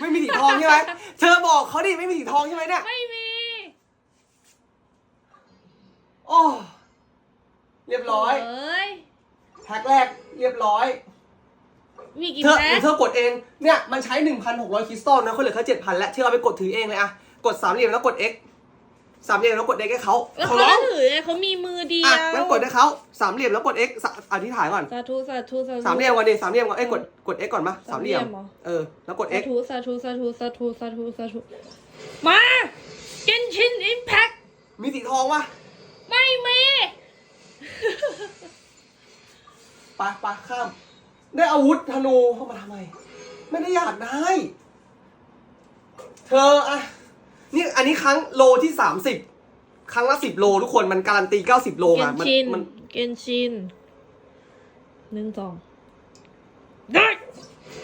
ไม่มีสีทองใช่ไหมเธอบอกเขาดิไม่มีสีทองใช่ไหมเนี่ยไม่มี โอ้เรียบร้อยเอ้ยแพ็คแรกเรียบร้อย มีกี่เธอแพ็เดี๋คยวเธอกดเองเนี่ยมันใช้ 1,600คริสตัลนะคนเหลือแค่7,000แล้วเธอเอาไปกดถือเองเลยอะกดสามเหลี่ยมแล้วกด X สามเหลี่ยมแล้วกด X ให้เขาแล้วขอเขาร้องถือไงเขามีมือเดียอะวงั้นกดให้เขาสามเหลี่ยมแล้วกด X สะอธิษฐานก่อนสาธุสาธุสาธุ สามเหลี่ยมก่อนดิสามเหลี่ยมก่อนเอ้ยกดกด X ก่อนปะสามเหลี่ยมสามเหลี่ยมเหรอ เออแล้วกด สา X ธุสาธุสาธุสาธุสาธุสาธุมาเกนชินอิมแพคมีสีทองปะไม่มีไปะปะข้าม ได้อาวุธธนูเข้ามาทำไม ไม่ได้อยากได้ เธออะ นี่อันนี้ครั้งโลที่สามสิบครั้งละสิบโลทุกคนมันการันตีเก้าสิบโลเกอะนมันชินมัน เกนชินหนึ่งสองได้